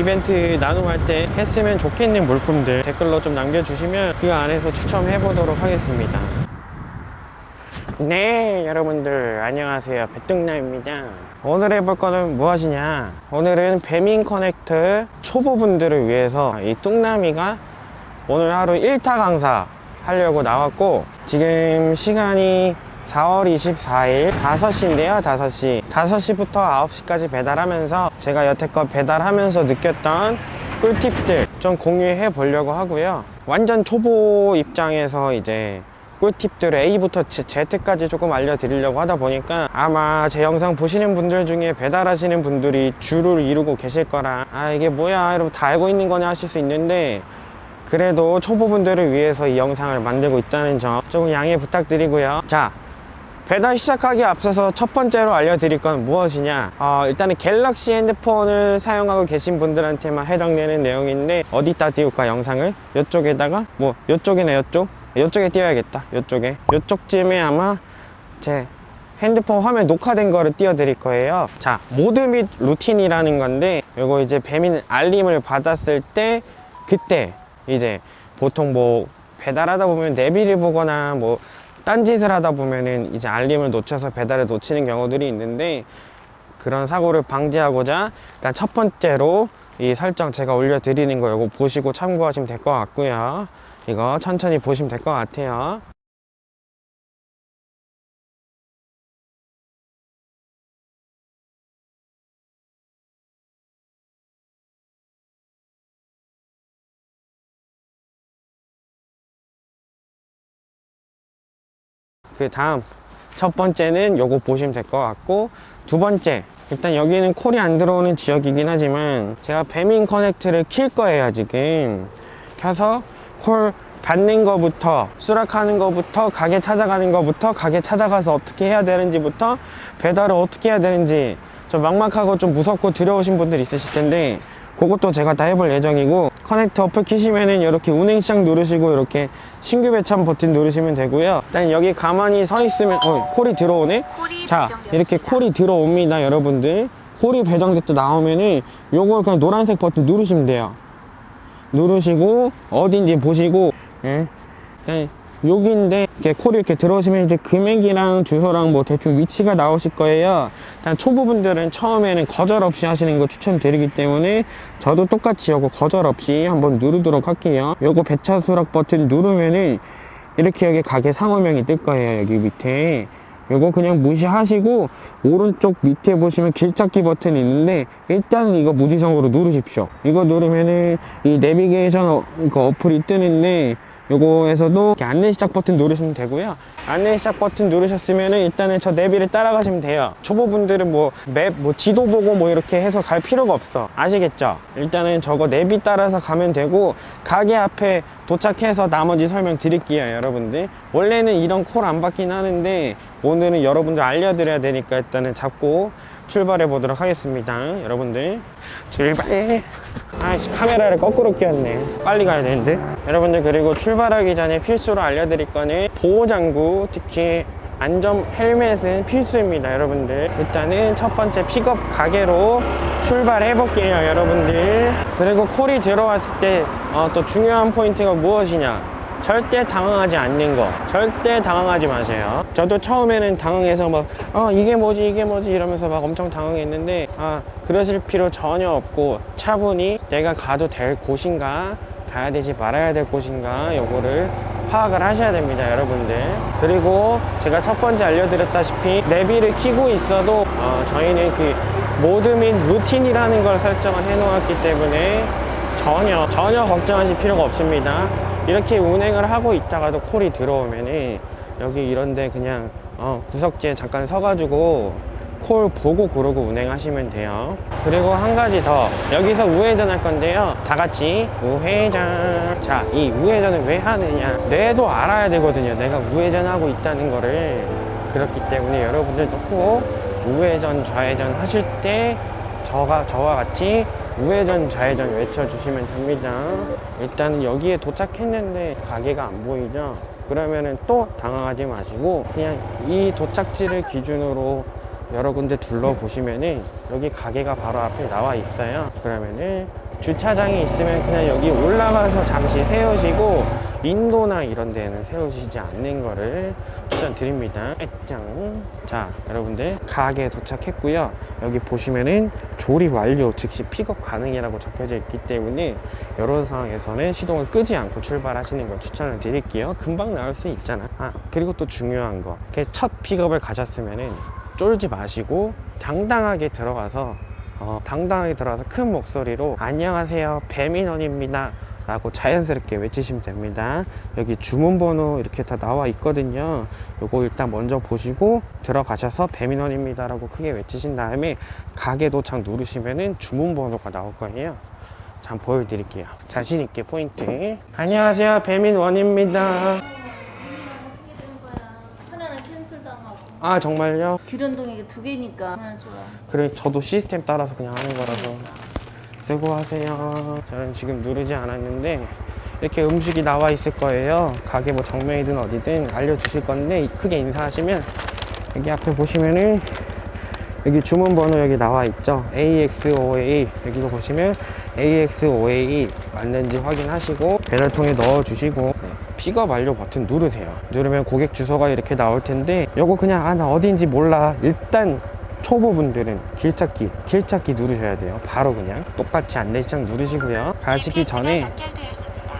이벤트 나눔할 때 했으면 좋겠는 물품들 댓글로 좀 남겨주시면 그 안에서 추첨해 보도록 하겠습니다. 네, 여러분들 안녕하세요. 배뚱남입니다. 오늘 해볼 거는 무엇이냐? 오늘은 배민 커넥트 초보분들을 위해서 이 뚱남이가 오늘 하루 1타 강사 하려고 나왔고 지금 시간이 4월 24일 5시인데요 5시. 5시부터 9시까지 배달하면서 제가 여태껏 배달하면서 느꼈던 꿀팁들 좀 공유해 보려고 하고요. 완전 초보 입장에서 이제 꿀팁들 A부터 Z까지 조금 알려드리려고 하다 보니까 아마 제 영상 보시는 분들 중에 배달하시는 분들이 줄을 이루고 계실 거라 아 이게 뭐야 여러분 다 알고 있는 거냐 하실 수 있는데 그래도 초보분들을 위해서 이 영상을 만들고 있다는 점 조금 양해 부탁드리고요. 자 배달 시작하기 앞서서 첫 번째로 알려드릴 건 무엇이냐? 어, 일단은 갤럭시 핸드폰을 사용하고 계신 분들한테만 해당되는 내용인데 어디다 띄울까 영상을? 이쪽에다가 뭐 이쪽이나 이쪽. 이쪽에 띄워야겠다 이쪽에. 이쪽쯤에 아마 제 핸드폰 화면 녹화된 거를 띄워드릴 거예요. 자 모드 및 루틴이라는 건데 이거 이제 배민 알림을 받았을 때 그때 이제 보통 뭐 배달하다 보면 내비를 보거나 뭐 딴짓을 하다 보면은 이제 알림을 놓쳐서 배달을 놓치는 경우들이 있는데 그런 사고를 방지하고자 일단 첫 번째로 이 설정 제가 올려드리는 거 이거 보시고 참고하시면 될 것 같고요. 이거 천천히 보시면 될 것 같아요 그 다음 첫 번째는 요거 보시면 될 것 같고 두 번째 일단 여기는 콜이 안 들어오는 지역이긴 하지만 제가 배민 커넥트를 킬 거예요 지금. 켜서 콜 받는 거부터 수락하는 거부터 가게 찾아가는 거부터 가게 찾아가서 어떻게 해야 되는지부터 배달을 어떻게 해야 되는지 좀 막막하고 좀 무섭고 두려우신 분들 있으실 텐데 그것도 제가 다 해볼 예정이고 커넥터 어플 키시면은 이렇게 운행 시작 누르시고 이렇게 신규 배참 버튼 누르시면 되고요 일단 여기 가만히 서 있으면 어 콜이 들어오네 콜이 자 배정되었습니다. 이렇게 콜이 들어옵니다 여러분들 콜이 배정됐다 나오면은 요걸 그냥 노란색 버튼 누르시면 돼요 누르시고 어딘지 보시고 예? 그냥 여기인데 이렇게 콜이 이렇게 들어오시면 이제 금액이랑 주소랑 뭐 대충 위치가 나오실 거예요. 일단 초보분들은 처음에는 거절 없이 하시는 거 추천드리기 때문에 저도 똑같이 요거 거절 없이 한번 누르도록 할게요. 요거 배차 수락 버튼 누르면은 이렇게 여기 가게 상호명이 뜰 거예요 여기 밑에. 요거 그냥 무시하시고 오른쪽 밑에 보시면 길찾기 버튼이 있는데 일단 이거 무지성으로 누르십시오. 이거 누르면은 이 내비게이션 어, 그 어플이 뜨는데 요거에서도 안내 시작 버튼 누르시면 되고요. 안내 시작 버튼 누르셨으면은 일단은 저 내비를 따라가시면 돼요. 초보분들은 뭐 맵 뭐 지도 보고 뭐 이렇게 해서 갈 필요가 없어. 아시겠죠? 일단은 저거 내비 따라서 가면 되고 가게 앞에 도착해서 나머지 설명 드릴게요 여러분들. 원래는 이런 콜 안 받긴 하는데 오늘은 여러분들 알려드려야 되니까 일단은 잡고 출발해 보도록 하겠습니다. 여러분들 출발! 아이씨 카메라를 거꾸로 끼웠네. 빨리 가야 되는데. 여러분들 그리고 출발하기 전에 필수로 알려드릴 거는 보호장구 특히 안전 헬멧은 필수입니다 여러분들. 일단은 첫 번째 픽업 가게로 출발해 볼게요 여러분들. 그리고 콜이 들어왔을 때또 중요한 포인트가 무엇이냐 절대 당황하지 않는 거. 절대 당황하지 마세요. 저도 처음에는 당황해서 막 어, 이게 뭐지 이게 뭐지 이러면서 막 엄청 당황했는데 아 그러실 필요 전혀 없고 차분히 내가 가도 될 곳인가 가야 되지 말아야 될 곳인가 요거를 파악을 하셔야 됩니다 여러분들. 그리고 제가 첫 번째 알려드렸다시피 내비를 켜고 있어도 어, 저희는 그 모드 및 루틴이라는 걸 설정을 해 놓았기 때문에 전혀 전혀 걱정하실 필요가 없습니다 이렇게 운행을 하고 있다가도 콜이 들어오면은 여기 이런데 그냥 어, 구석지에 잠깐 서가지고 콜 보고 그러고 운행하시면 돼요. 그리고 한 가지 더. 여기서 우회전 할 건데요. 다 같이 우회전. 자 이 우회전을 왜 하느냐. 뇌도 알아야 되거든요. 내가 우회전하고 있다는 거를. 그렇기 때문에 여러분들도 꼭 우회전 좌회전 하실 때 저가 저와 같이 우회전 좌회전 외쳐주시면 됩니다 일단은 여기에 도착했는데 가게가 안 보이죠 그러면은 또 당황하지 마시고 그냥 이 도착지를 기준으로 여러 군데 둘러보시면은 여기 가게가 바로 앞에 나와 있어요. 그러면은 주차장이 있으면 그냥 여기 올라가서 잠시 세우시고 인도나 이런 데는 세우시지 않는 거를 추천드립니다. 짱. 자, 여러분들 가게에 도착했고요. 여기 보시면은 조립 완료 즉시 픽업 가능이라고 적혀져 있기 때문에 이런 상황에서는 시동을 끄지 않고 출발하시는 걸 추천을 드릴게요. 금방 나올 수 있잖아. 아, 그리고 또 중요한 거. 이렇게 첫 픽업을 가졌으면은 쫄지 마시고 당당하게 들어가서 어, 당당하게 들어가서 큰 목소리로 안녕하세요 배민원입니다 라고 자연스럽게 외치시면 됩니다. 여기 주문번호 이렇게 다 나와 있거든요. 요거 일단 먼저 보시고 들어가셔서 배민원입니다 라고 크게 외치신 다음에 가게 도착 누르시면은 주문번호가 나올 거예요. 자 한번 보여드릴게요. 자신있게 포인트. 안녕하세요. 배민원입니다? 하나는 캔슬 당하고. 아 정말요? 기련동이 이게 두 개니까. 하나 좋아. 그래 저도 시스템 따라서 그냥 하는 거라서 수고하세요. 저는 지금 누르지 않았는데 이렇게 음식이 나와 있을 거예요. 가게 뭐 정면이든 어디든 알려주실 건데 크게 인사하시면 여기 앞에 보시면은 여기 주문 번호 여기 나와 있죠? AXOA 여기도 보시면 AXOA 맞는지 확인하시고 배달통에 넣어 주시고 네, 픽업 완료 버튼 누르세요. 누르면 고객 주소가 이렇게 나올 텐데 요거 그냥 아 나 어디인지 몰라. 일단 초보분들은 길찾기 길찾기 누르셔야 돼요 바로 그냥 똑같이 안내시장 누르시고요 가시기 전에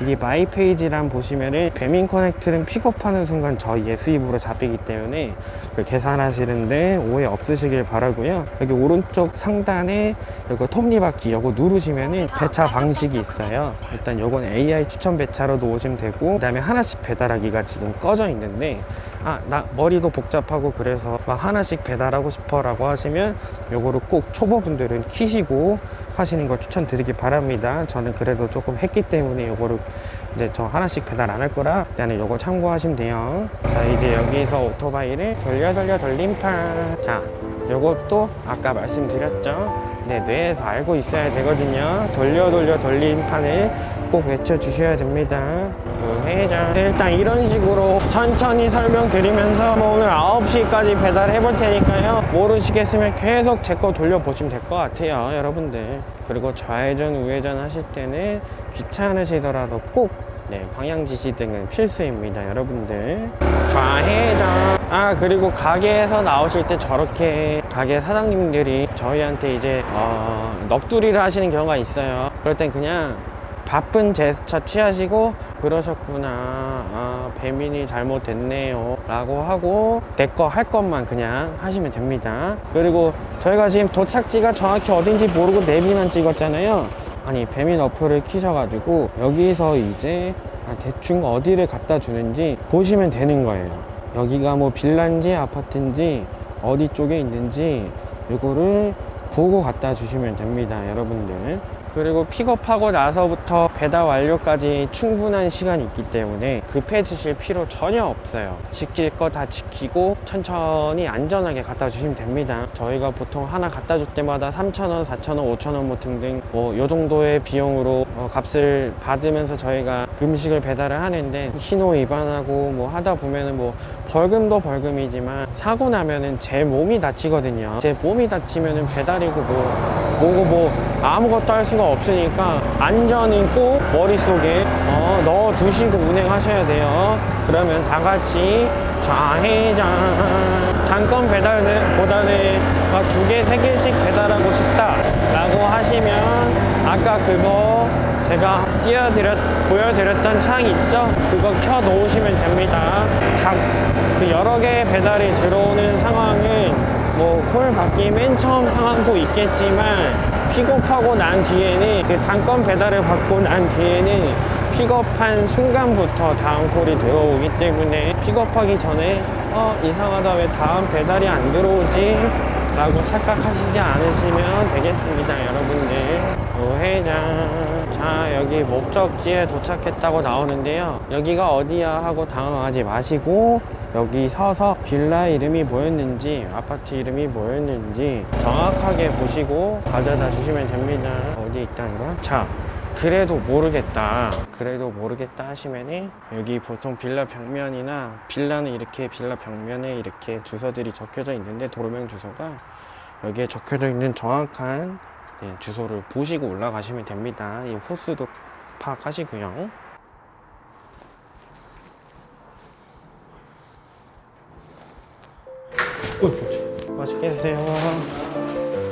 이 마이 페이지란 보시면은 배민 커넥트는 픽업하는 순간 저희의 수입으로 잡히기 때문에 그 계산하시는데 오해 없으시길 바라고요. 여기 오른쪽 상단에 이거 톱니바퀴 이거 누르시면은 배차 방식이 있어요. 일단 요건 AI 추천 배차로 놓으시면 되고 그다음에 하나씩 배달하기가 지금 꺼져 있는데 아 나 머리도 복잡하고 그래서 막 하나씩 배달하고 싶어 라고 하시면 요거를 꼭 초보분들은 키시고 하시는 걸 추천드리기 바랍니다. 저는 그래도 조금 했기 때문에 요거를 이제 저 하나씩 배달 안 할 거라 일단은 요거 참고하시면 돼요. 자 이제 여기서 오토바이를 돌려 돌려 돌림판. 자 요것도 아까 말씀드렸죠. 네 뇌에서 알고 있어야 되거든요. 돌려 돌려 돌림판을 꼭 외쳐주셔야 됩니다. 회장. 일단 이런 식으로 천천히 설명드리면서 뭐 오늘 9시까지 배달해 볼 테니까요. 모르시겠으면 계속 제 거 돌려보시면 될 것 같아요, 여러분들. 그리고 좌회전, 우회전 하실 때는 귀찮으시더라도 꼭 네, 방향 지시 등은 필수입니다, 여러분들. 좌회전. 아, 그리고 가게에서 나오실 때 저렇게 가게 사장님들이 저희한테 이제, 어, 넋두리를 하시는 경우가 있어요. 그럴 땐 그냥 바쁜 제스처 취하시고 그러셨구나. 아 배민이 잘못됐네요. 라고 하고 내 거 할 것만 그냥 하시면 됩니다. 그리고 저희가 지금 도착지가 정확히 어딘지 모르고 내비만 찍었잖아요. 아니 배민 어플을 키셔가지고 여기서 이제 아, 대충 어디를 갖다 주는지 보시면 되는 거예요 여기가 뭐 빌라인지 아파트인지 어디 쪽에 있는지 이거를 보고 갖다 주시면 됩니다 여러분들 그리고 픽업하고 나서부터 배달 완료까지 충분한 시간이 있기 때문에 급해지실 필요 전혀 없어요. 지킬 거 다 지키고 천천히 안전하게 갖다 주시면 됩니다. 저희가 보통 하나 갖다 줄 때마다 3,000원, 4,000원, 5,000원 뭐 등등 뭐 요 정도의 비용으로 어, 값을 받으면서 저희가 음식을 배달을 하는데 신호 위반하고 뭐 하다 보면은 뭐 벌금도 벌금이지만 사고 나면은 제 몸이 다치거든요. 제 몸이 다치면은 배달이고 뭐 뭐고 뭐 아무것도 할 수가 없으니까 안전은 꼭 머릿속에 어, 넣어 두시고 운행하셔야 돼요. 그러면 다 같이 좌회전. 단건 배달보다는 막두 개, 세 개씩 배달하고 싶다 라고 하시면 아까 그거 제가 띄워드렸, 보여드렸던 창 있죠? 그거 켜 놓으시면 됩니다. 다, 그 여러 개의 배달이 들어오는 상황은 뭐 콜 받기 맨 처음 상황도 있겠지만 픽업하고 난 뒤에는 그 단건 배달을 받고 난 뒤에는 픽업한 순간부터 다음 콜이 들어오기 때문에 픽업하기 전에 어 이상하다. 왜 다음 배달이 안 들어오지? 라고 착각하시지 않으시면 되겠습니다 여러분들. 우회전. 자 여기 목적지에 도착했다고 나오는데요. 여기가 어디야 하고 당황하지 마시고 여기 서서 빌라 이름이 뭐였는지 아파트 이름이 뭐였는지 정확하게 보시고 가져다 주시면 됩니다. 어디 있다는 거? 자 그래도 모르겠다. 그래도 모르겠다 하시면은 여기 보통 빌라 벽면이나 빌라는 이렇게 빌라 벽면에 이렇게 주소들이 적혀져 있는데 도로명 주소가 여기에 적혀져 있는 정확한 네, 주소를 보시고 올라가시면 됩니다. 이 호수도 파악하시고요 맛있게 드세요.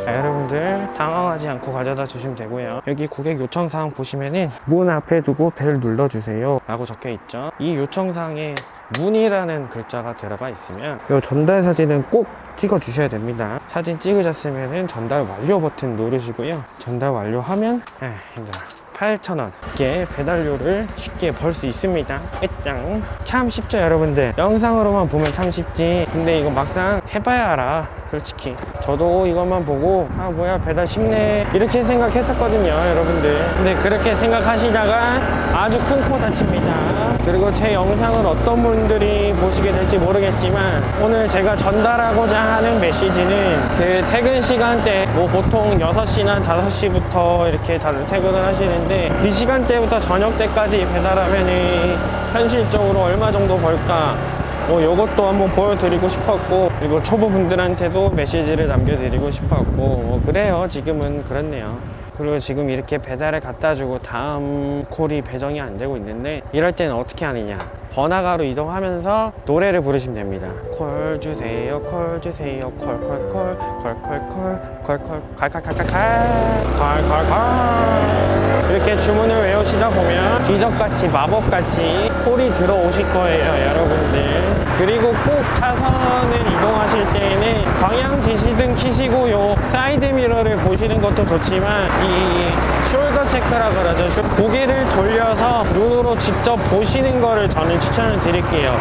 자, 여러분들 당황하지 않고 가져다 주시면 되고요. 여기 고객 요청사항 보시면은 문 앞에 두고 벨 눌러주세요. 라고 적혀 있죠. 이 요청사항에 문이라는 글자가 들어가 있으면 이 전달 사진은 꼭 찍어 주셔야 됩니다. 사진 찍으셨으면은 전달 완료 버튼 누르시고요. 전달 완료하면 에 힘들어 8,000원. 이게 배달료를 쉽게 벌 수 있습니다. 끝장 참 쉽죠 여러분들. 영상으로만 보면 참 쉽지. 근데 이거 막상 해봐야 알아 솔직히. 저도 이것만 보고 아 뭐야 배달 쉽네. 이렇게 생각했었거든요 여러분들. 근데 그렇게 생각하시다가 아주 큰 코 다칩니다. 그리고 제 영상을 어떤 분들이 보시게 될지 모르겠지만 오늘 제가 전달하고자 하는 메시지는 그 퇴근 시간대 뭐 보통 6시나 5시부터 이렇게 다들 퇴근을 하시는데 그 시간대부터 저녁 때까지 배달하면은 현실적으로 얼마 정도 벌까 뭐 이것도 한번 보여드리고 싶었고 그리고 초보분들한테도 메시지를 남겨드리고 싶었고 뭐 그래요 지금은 그렇네요 그리고 지금 이렇게 배달을 갖다 주고 다음 콜이 배정이 안 되고 있는데 이럴 때는 어떻게 하느냐 번화가로 이동하면서 노래를 부르시면 됩니다 콜 주세요 콜 주세요 콜콜콜 콜콜콜 콜콜 칼칼칼칼칼 칼칼칼 이렇게 주문을 외우시다 보면 기적같이 마법같이 콜이 들어오실 거예요 여러분들 그리고 꼭 차선을 이동하실 때에는 방향 지시등 키시고 요 사이드 미러를 보시는 것도 좋지만 이 숄더 체크라 그러죠. 숄- 고개를 돌려서 눈으로 직접 보시는 거를 저는 추천을 드릴게요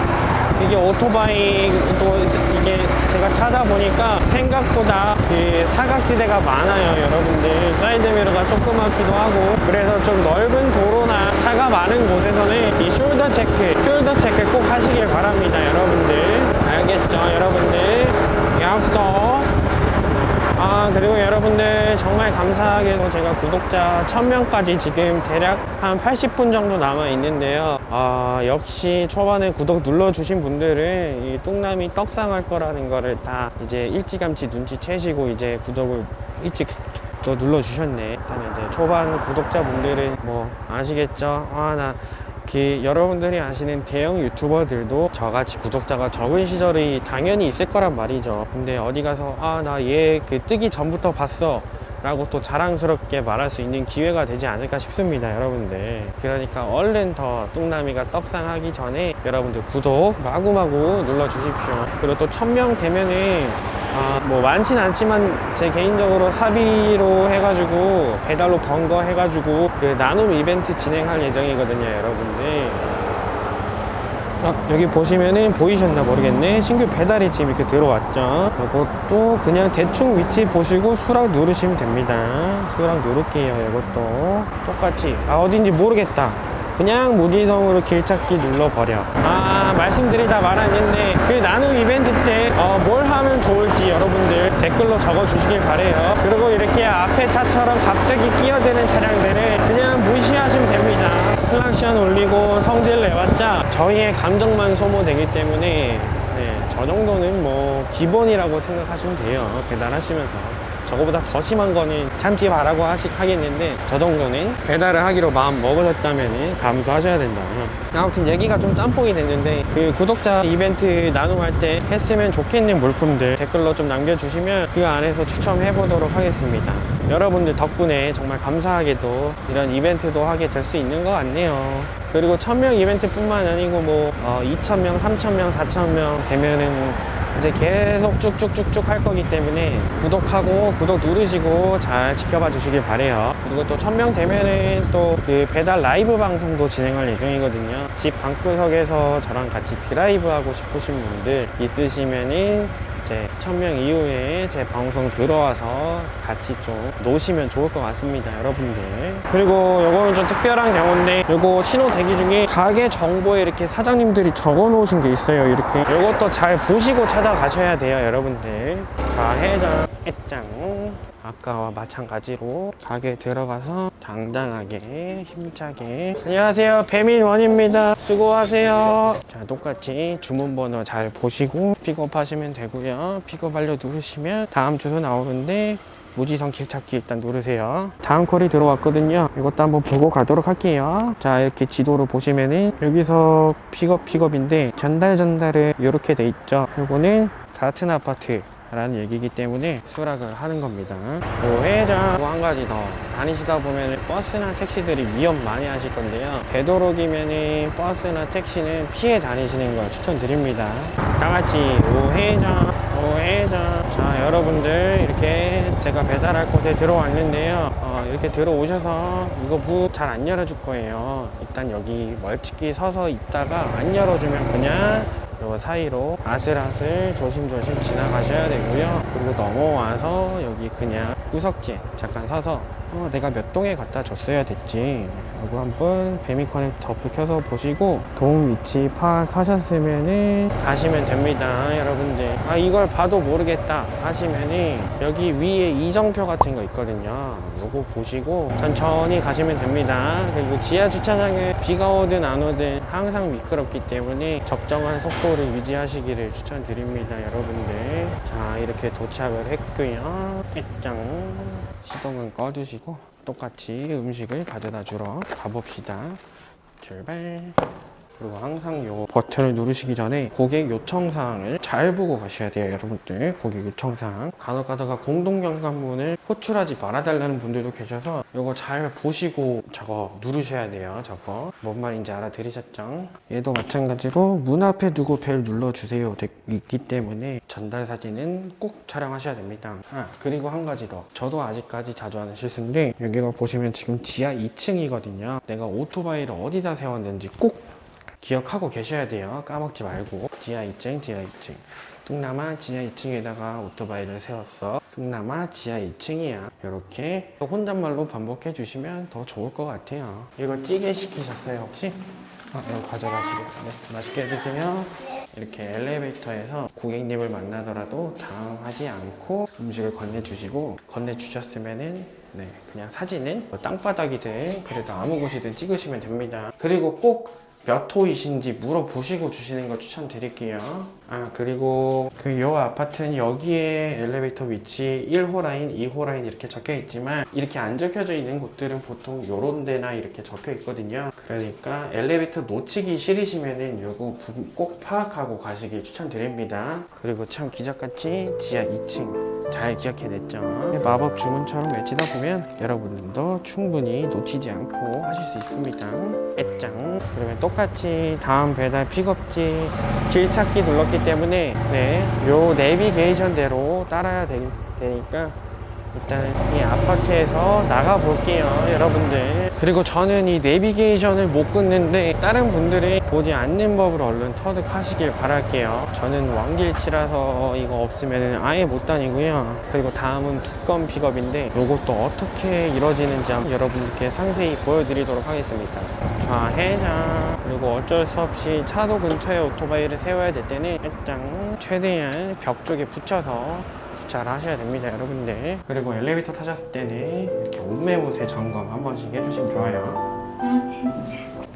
이게 오토바이도 이게 제가 타다 보니까 생각보다 그 사각지대가 많아요 여러분들. 사이드 미러가 조그맣기도 하고. 그래서 좀 넓은 도로나 차가 많은 곳에서는 이 숄더 체크 숄더 체크 꼭 하시길 바랍니다 여러분들. 알겠죠 여러분들? 약속 아 그리고 여러분들 정말 감사하게도 제가 구독자 1000명까지 지금 대략 한 80분 정도 남아 있는데요. 아 역시 초반에 구독 눌러주신 분들은 이 뚱남이 떡상할 거라는 거를 다 이제 일찌감치 눈치채시고 이제 구독을 일찍 또 눌러주셨네. 일단 이제 초반 구독자분들은 뭐 아시겠죠? 아나 그 여러분들이 아시는 대형 유튜버들도 저같이 구독자가 적은 시절이 당연히 있을 거란 말이죠. 근데 어디 가서 아 나 얘 그 뜨기 전부터 봤어. 라고 또 자랑스럽게 말할 수 있는 기회가 되지 않을까 싶습니다, 여러분들. 그러니까 얼른 더 뚱나미가 떡상하기 전에 여러분들 구독 마구마구 눌러 주십시오. 그리고 또 1000명 되면은 아, 뭐 많진 않지만 제 개인적으로 사비로 해가지고 배달로 번 거 해가지고 그 나눔 이벤트 진행할 예정이거든요, 여러분들. 아, 여기 보시면은 보이셨나 모르겠네. 신규 배달이 지금 이렇게 들어왔죠. 이것도 그냥 대충 위치 보시고 수락 누르시면 됩니다. 수락 누를게요, 이것도. 똑같이. 아, 어딘지 모르겠다. 그냥 무지성으로 길찾기 눌러버려. 아, 말씀드리다 말았는데, 그 나눔 이벤트 때, 어, 뭘 하면 좋을지 여러분들 댓글로 적어 주시길 바래요 그리고 이렇게 앞에 차처럼 갑자기 끼어드는 차량들을 그냥 무시하시면 됩니다. 클락션 울리고 성질 내봤자 저희의 감정만 소모되기 때문에, 네, 저 정도는 뭐, 기본이라고 생각하시면 돼요. 배달하시면서. 저거보다 더 심한 거는 참지 말라고 하시, 하겠는데 저 정도는 배달을 하기로 마음 먹으셨다면 감수하셔야 된다 아무튼 얘기가 좀 짬뽕이 됐는데 그 구독자 이벤트 나눔할 때 했으면 좋겠는 물품들 댓글로 좀 남겨주시면 그 안에서 추첨해 보도록 하겠습니다. 여러분들 덕분에 정말 감사하게도 이런 이벤트도 하게 될 수 있는 것 같네요. 그리고 1000명 이벤트 뿐만 아니고 뭐 어, 2000명, 3000명, 4000명 되면은 이제 계속 쭉쭉쭉쭉 할 거기 때문에 구독하고 구독 누르시고 잘 지켜봐 주시길 바래요. 그리고 또 1000명 되면은 또 그 배달 라이브 방송도 진행할 예정이거든요. 집 방구석에서 저랑 같이 드라이브 하고 싶으신 분들 있으시면은 이제 1000명 이후에 제 방송 들어와서 같이 좀 노시면 좋을 것 같습니다 여러분들. 그리고 요거는 좀 특별한 경우인데 요거 신호 대기 중에 가게 정보에 이렇게 사장님들이 적어 놓으신 게 있어요 이렇게. 요것도 잘 보시고 찾아가셔야 돼요 여러분들. 자 해장 해장 아까와 마찬가지로 가게 들어가서 당당하게 힘차게. 안녕하세요. 배민원입니다. 수고하세요. 자 똑같이 주문번호 잘 보시고 픽업하시면 되고요. 픽업 완료 누르시면 다음 주소 나오는데 무지성 길찾기 일단 누르세요. 다음 콜이 들어왔거든요. 이것도 한번 보고 가도록 할게요. 자 이렇게 지도로 보시면은 여기서 픽업 픽업인데 전달 전달을 이렇게 돼 있죠. 요거는 같은 아파트 라는 얘기이기 때문에 수락을 하는 겁니다. 우회전 한 가지 더 다니시다 보면 버스나 택시들이 위험 많이 하실 건데요. 되도록이면 버스나 택시는 피해 다니시는 걸 추천드립니다. 다 같이 우회전 우회전 자 여러분들 이렇게 제가 배달할 곳에 들어왔는데요. 어, 이렇게 들어오셔서 이거 문 잘 안 열어줄 거예요. 일단 여기 멀찍이 서서 있다가 안 열어주면 그냥 요 사이로 아슬아슬 조심조심 지나가셔야 되고요. 그리고 넘어와서 여기 그냥 구석지에 잠깐 서서 어, 내가 몇 동에 갖다 줬어야 됐지. 라고 한번 배미컨에 덮을 켜서 보시고 동 위치 파악하셨으면은 가시면 됩니다. 여러분들. 아, 이걸 봐도 모르겠다 하시면은 여기 위에 이정표 같은 거 있거든요. 요거 보시고 천천히 가시면 됩니다. 그리고 지하 주차장은 비가 오든 안 오든 항상 미끄럽기 때문에 적정한 속도를 유지하시기를 추천드립니다. 여러분들. 자, 이렇게 도착을 했고요. 짱. 시동은 꺼두시고 똑같이 음식을 가져다 주러 가봅시다. 출발. 그리고 항상 요 버튼을 누르시기 전에 고객 요청사항을 잘 보고 가셔야 돼요 여러분들. 고객 요청사항. 간혹 가다가 공동경관문을 호출하지 말아달라는 분들도 계셔서 요거 잘 보시고 저거 누르셔야 돼요 저거. 뭔 말인지 알아들으셨죠? 얘도 마찬가지로 문 앞에 두고 벨 눌러주세요 돼 있기 때문에 전달 사진은 꼭 촬영하셔야 됩니다. 아 그리고 한 가지 더. 저도 아직까지 자주 하는 실수인데 여기가 보시면 지금 지하 2층이거든요. 내가 오토바이를 어디다 세웠는지 꼭 기억하고 계셔야 돼요. 까먹지 말고. 지하 2층, 지하 2층. 뚱남아 지하 2층에다가 오토바이를 세웠어. 뚱남아 지하 2층이야. 이렇게 혼잣말로 반복해 주시면 더 좋을 것 같아요. 이거 찌개 시키셨어요, 혹시? 아, 이거 가져가시고. 네, 맛있게 드세요. 이렇게 엘리베이터에서 고객님을 만나더라도 당황하지 않고 음식을 건네주시고 건네주셨으면은 네 그냥 사진은 뭐 땅바닥이든 그래도 아무 곳이든 찍으시면 됩니다 그리고 꼭 몇 호이신지 물어보시고 주시는 걸 추천드릴게요. 아, 그리고 그 요 아파트는 여기에 엘리베이터 위치 1호 라인, 2호 라인 이렇게 적혀 있지만 이렇게 안 적혀져 있는 곳들은 보통 요런 데나 이렇게 적혀 있거든요. 그러니까 엘리베이터 놓치기 싫으시면은 요거 부- 꼭 파악하고 가시길 추천드립니다. 그리고 참 기적같이 지하 2층 잘 기억해냈죠. 마법 주문처럼 외치다 보면 여러분들도 충분히 놓치지 않고 하실 수 있습니다. 애짱. 그러면 똑같이 다음 배달 픽업지 길 찾기 눌렀기 때문에 네, 요 내비게이션대로 따라야 되, 되니까 일단 이 아파트에서 나가 볼게요 여러분들. 그리고 저는 이 내비게이션을 못 끊는데 다른 분들이 보지 않는 법을 얼른 터득하시길 바랄게요. 저는 왕길치라서 이거 없으면 아예 못 다니고요. 그리고 다음은 두건 픽업인데 이것도 어떻게 이루어지는지 한번 여러분께 상세히 보여드리도록 하겠습니다. 좌회전. 그리고 어쩔 수 없이 차도 근처에 오토바이를 세워야 될 때는 일단 최대한 벽 쪽에 붙여서 주차를 하셔야 됩니다 여러분들. 그리고 엘리베이터 타셨을 때는 이렇게 옷매무새 점검 한 번씩 해주시면 좋아요.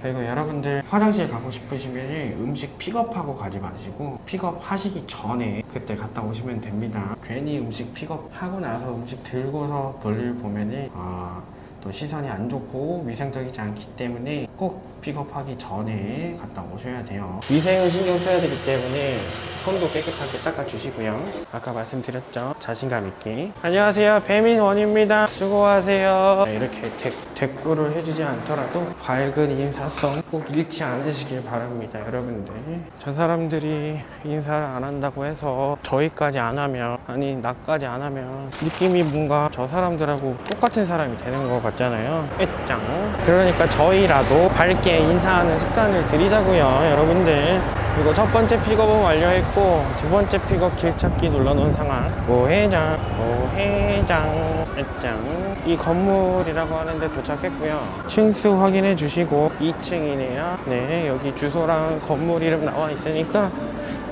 그리고 여러분들 화장실 가고 싶으시면 음식 픽업하고 가지 마시고 픽업 하시기 전에 그때 갔다 오시면 됩니다. 괜히 음식 픽업하고 나서 음식 들고서 볼일 보면은 아, 또 시선이 안 좋고 위생적이지 않기 때문에 꼭 픽업하기 전에 갔다 오셔야 돼요 위생을 신경 써야 되기 때문에 손도 깨끗하게 닦아주시고요. 아까 말씀드렸죠. 자신감 있게. 안녕하세요. 배민원입니다. 수고하세요. 네, 이렇게 데, 댓글을 해주지 않더라도 밝은 인사성 꼭 잃지 않으시길 바랍니다. 여러분들. 저 사람들이 인사를 안 한다고 해서 저희까지 안 하면, 아니, 나까지 안 하면 느낌이 뭔가 저 사람들하고 똑같은 사람이 되는 것 같잖아요. 애짱. 그러니까 저희라도 밝게 인사하는 습관을 들이자고요. 여러분들. 그리고 첫 번째 픽업은 완료했고 두 번째 픽업 길 찾기 눌러놓은 상황. 우회장 우회장 애짱 이 건물이라고 하는데 도착했고요. 층수 확인해 주시고 2층이네요. 네 여기 주소랑 건물 이름 나와 있으니까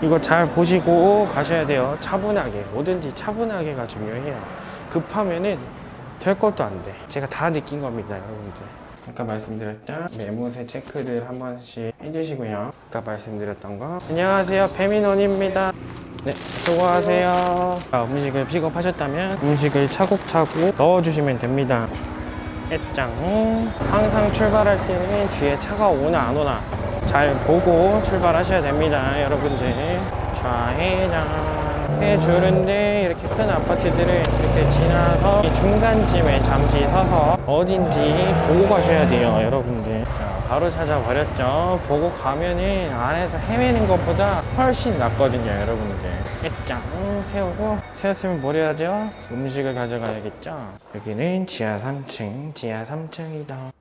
이거 잘 보시고 가셔야 돼요. 차분하게. 뭐든지 차분하게가 중요해요. 급하면은 될 것도 안 돼. 제가 다 느낀 겁니다, 여러분들. 아까 말씀드렸던 메모세 체크들 한 번씩 해주시고요. 아까 말씀드렸던 거. 안녕하세요, 배민원입니다. 네, 수고하세요. 아, 음식을 픽업하셨다면 음식을 차곡차곡 넣어주시면 됩니다. 애짱. 항상 출발할 때는 뒤에 차가 오나 안 오나 잘 보고 출발하셔야 됩니다, 여러분들. 좌회전. 해주는데 이렇게 큰 아파트들을 이렇게 지나서 이 중간쯤에 잠시 서서 어딘지 보고 가셔야 돼요, 여러분들. 자, 바로 찾아버렸죠. 보고 가면은 안에서 헤매는 것보다 훨씬 낫거든요, 여러분들. 애짱 세우고 세웠으면 뭘 해야죠? 음식을 가져가야겠죠? 여기는 지하 3층, 지하 3층이다.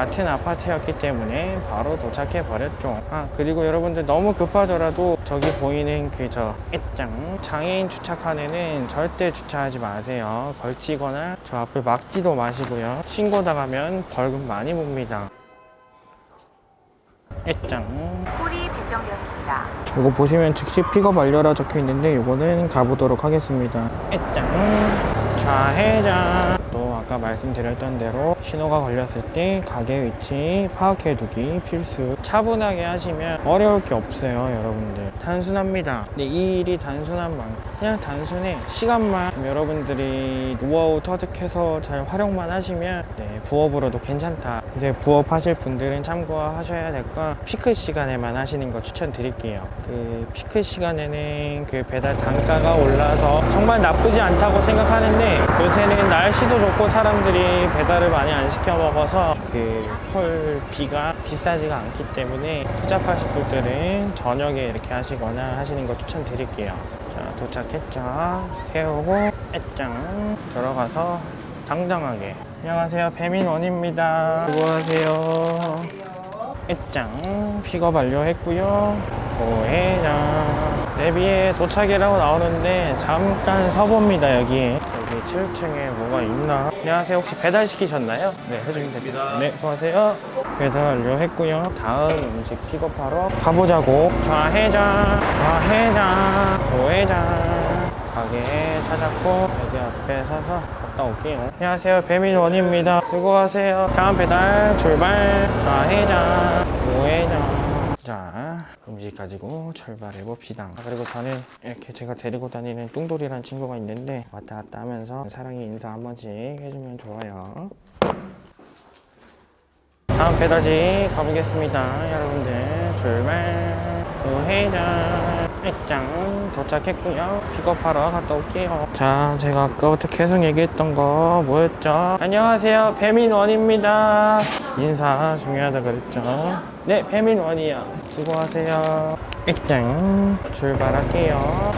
같은 아파트였기 때문에 바로 도착해 버렸죠. 아 그리고 여러분들 너무 급하더라도 저기 보이는 그저 애짱 장애인 주차칸에는 절대 주차하지 마세요. 걸치거나 저 앞을 막지도 마시고요. 신고 당하면 벌금 많이 봅니다. 애짱 홀이 배정되었습니다. 이거 보시면 즉시 픽업 완료라 적혀 있는데 이거는 가보도록 하겠습니다. 일단 좌회전 또 아까 말씀드렸던 대로 신호가 걸렸을 때 가게 위치 파악해 두기 필수. 차분하게 하시면 어려울 게 없어요, 여러분들. 단순합니다. 근데 이 일이 단순한 만큼 그냥 단순해. 시간만 좀 여러분들이 노하우 터득해서 잘 활용만 하시면 네, 부업으로도 괜찮다. 근데 부업 하실 분들은 참고하셔야 될 건 피크 시간에만 하시는 거 추천드릴게요. 그 피크 시간에는 그 배달 단가가 올라서 정말 나쁘지 않다고 생각하는데 요새는 날씨도 좋고 사람들이 배달을 많이 안 시켜 먹어서 그헐 비가 비싸지가 않기 때문에 투잡하실 분들은 저녁에 이렇게 하시거나 하시는 거 추천드릴게요. 자 도착했죠. 세우고 애짱 들어가서 당당하게 안녕하세요 배민원입니다. 수고하세요. 입장 픽업 완료했고요 오해장 내비에 도착이라고 나오는데 잠깐 서봅니다 여기 7층에 뭐가 있나? 안녕하세요. 혹시 배달 시키셨나요? 네 해주겠습니다. 네 수고하세요. 배달 완료했고요. 다음 음식 픽업하러 가보자고. 좌회장 좌회장 우회장 가게 찾았고 여기 앞에 서서 갔다 올게요. 안녕하세요. 배민원입니다. 수고하세요. 다음 배달 출발. 좌회전 우회전 자 음식 가지고 출발해 봅시다. 아, 그리고 저는 이렇게 제가 데리고 다니는 뚱돌이라는 친구가 있는데 왔다 갔다 하면서 사랑의 인사 한 번씩 해주면 좋아요. 다음 배달지 가보겠습니다. 여러분들 출발. 우회전 입장 도착했고요. 픽업하러 갔다 올게요. 자 제가 아까부터 계속 얘기했던 거 뭐였죠? 안녕하세요. 배민원입니다. 인사 중요하다 그랬죠? 네 배민원이요. 수고하세요. 입장 출발할게요.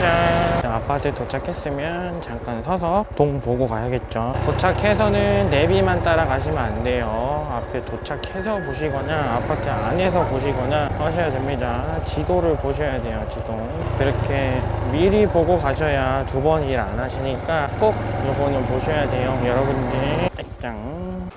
자, 아파트 도착했으면 잠깐 서서 동 보고 가야겠죠. 도착해서는 내비만 따라가시면 안 돼요. 앞에 도착해서 보시거나 아파트 안에서 보시거나 하셔야 됩니다. 지도를 보셔야 돼요 지도. 그렇게 미리 보고 가셔야 두 번 일 안 하시니까 꼭 요거는 보셔야 돼요 여러분들. 입장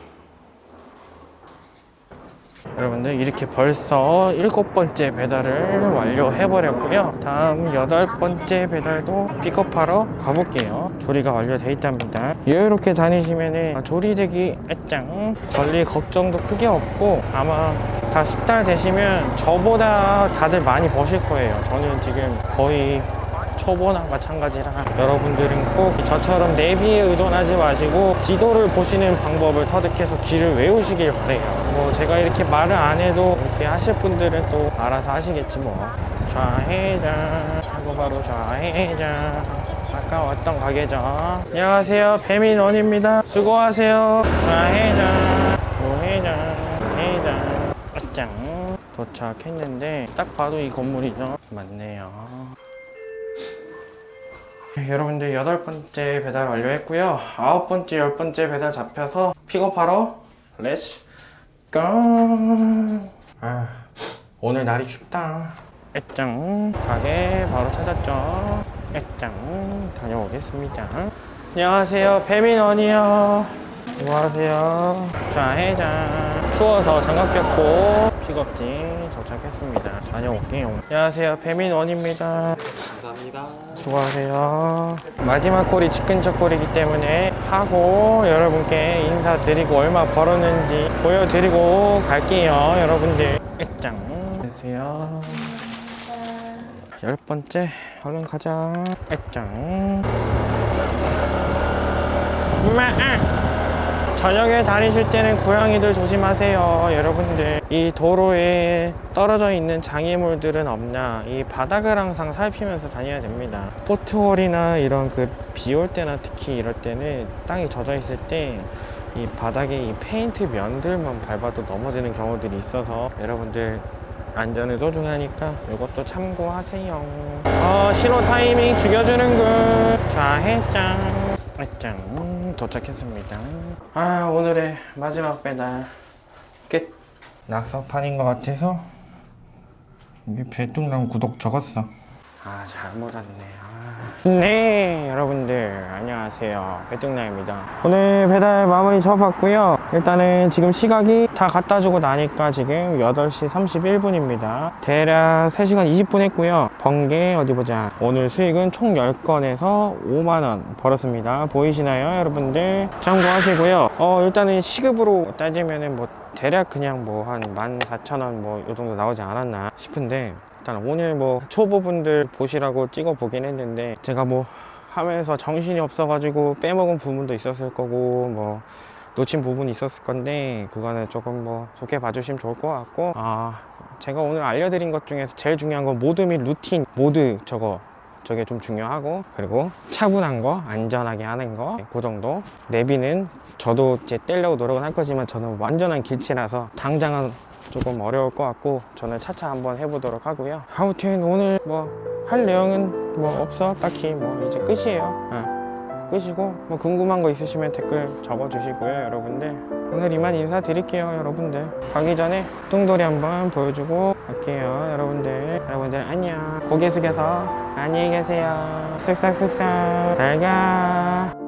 여러분들 이렇게 벌써 일곱 번째 배달을 완료해 버렸고요. 다음 여덟 번째 배달도 픽업하러 가볼게요. 조리가 완료돼 있답니다. 이렇게 다니시면은 조리되기 애짱. 관리 걱정도 크게 없고 아마 다 숙달 되시면 저보다 다들 많이 버실 거예요. 저는 지금 거의 초보나 마찬가지라 여러분들은 꼭 저처럼 내비에 의존하지 마시고 지도를 보시는 방법을 터득해서 길을 외우시길 바래요. 뭐 제가 이렇게 말을 안 해도 이렇게 하실 분들은 또 알아서 하시겠지 뭐. 좌회전. 하고 바로 좌회전. 아까 왔던 가게죠. 안녕하세요. 배민원입니다. 수고하세요. 좌회전. 우회전. 회전. 짱 도착했는데 딱 봐도 이 건물이죠. 맞네요. 네, 여러분들 여덟 번째 배달 완료했고요. 아홉 번째, 열 번째 배달 잡혀서 픽업하러 렛츠 고! 아, 오늘 날이 춥다. 애짱 가게 바로 찾았죠. 애짱 다녀오겠습니다. 안녕하세요, 배민원이요. 수고하세요. 좌회전 추워서 장갑 꼈고 픽업지 도착했습니다. 다녀올게요. 안녕하세요. 배민원입니다. 감사합니다. 수고하세요. 마지막 콜이 집 근처 콜이기 때문에 하고 여러분께 인사드리고 얼마 벌었는지 보여드리고 갈게요. 여러분들. 짱. 안녕하세요. 열 번째 얼른 가자. 짱. 마. 저녁에 다니실 때는 고양이들 조심하세요, 여러분들. 이 도로에 떨어져 있는 장애물들은 없나, 이 바닥을 항상 살피면서 다녀야 됩니다. 포트홀이나 이런 그 비 올 때나 특히 이럴 때는 땅이 젖어 있을 때 이 바닥에 이 페인트 면들만 밟아도 넘어지는 경우들이 있어서 여러분들 안전이 소중하니까 이것도 참고하세요. 어, 신호 타이밍 죽여주는군. 좌회장. 짱 도착했습니다. 아 오늘의 마지막 배달 끝. 낙서판인 것 같아서 이게 배뚱랑 구독 적었어. 아 잘못 왔네. 아. 네 여러분들 안녕하세요 배뚱나입니다. 오늘 배달 마무리 접었고요. 일단은 지금 시각이 다 갖다 주고 나니까 지금 8시 31분입니다. 대략 3시간 20분 했고요. 번개 어디 보자. 오늘 수익은 총 10건에서 5만원 벌었습니다. 보이시나요 여러분들? 참고하시고요. 어 일단은 시급으로 따지면은 뭐 대략 그냥 뭐 한 14,000원 뭐 요 정도 나오지 않았나 싶은데 일단 오늘 뭐 초보분들 보시라고 찍어 보긴 했는데 제가 뭐 하면서 정신이 없어가지고 빼먹은 부분도 있었을 거고 뭐 놓친 부분이 있었을 건데 그거는 조금 뭐 좋게 봐주시면 좋을 것 같고. 아 제가 오늘 알려드린 것 중에서 제일 중요한 건 모드 및 루틴. 모드 저거 저게 좀 중요하고 그리고 차분한 거 안전하게 하는 거그 정도. 내비는 저도 이제 떼려고 노력은 할 거지만 저는 완전한 길치라서 당장은 조금 어려울 것 같고 저는 차차 한번 해보도록 하고요. 아무튼 오늘 뭐 할 내용은 뭐 없어. 딱히 뭐 이제 끝이에요. 어. 끝이고 뭐 궁금한 거 있으시면 댓글 적어주시고요 여러분들. 오늘 이만 인사드릴게요 여러분들. 가기 전에 뚱돌이 한번 보여주고 갈게요 여러분들. 여러분들 안녕. 고개 숙여서 안녕히 계세요. 쓱싹쓱싹. 잘가